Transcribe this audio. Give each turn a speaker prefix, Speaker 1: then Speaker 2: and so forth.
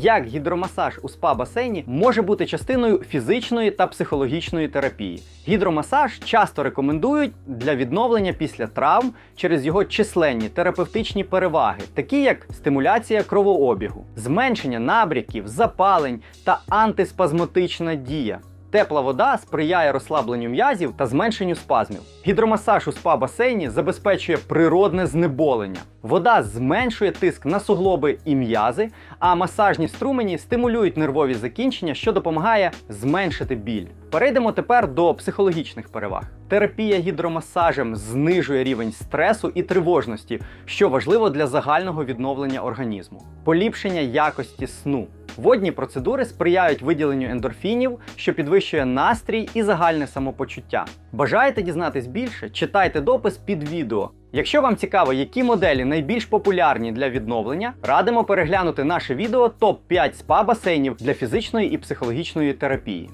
Speaker 1: Як гідромасаж у спа-басейні може бути частиною фізичної та психологічної терапії. Гідромасаж часто рекомендують для відновлення після травм через його численні терапевтичні переваги, такі як стимуляція кровообігу, зменшення набряків, запалень та антиспазматична дія. Тепла вода сприяє розслабленню м'язів та зменшенню спазмів. Гідромасаж у спа-басейні забезпечує природне знеболення. Вода зменшує тиск на суглоби і м'язи, а масажні струмені стимулюють нервові закінчення, що допомагає зменшити біль. Перейдемо тепер до психологічних переваг. Терапія гідромасажем знижує рівень стресу і тривожності, що важливо для загального відновлення організму. Поліпшення якості сну. Водні процедури сприяють виділенню ендорфінів, що підвищує настрій і загальне самопочуття. Бажаєте дізнатись більше? Читайте допис під відео. Якщо вам цікаво, які моделі найбільш популярні для відновлення, радимо переглянути наше відео топ 5 спа басейнів для фізичної і психологічної терапії.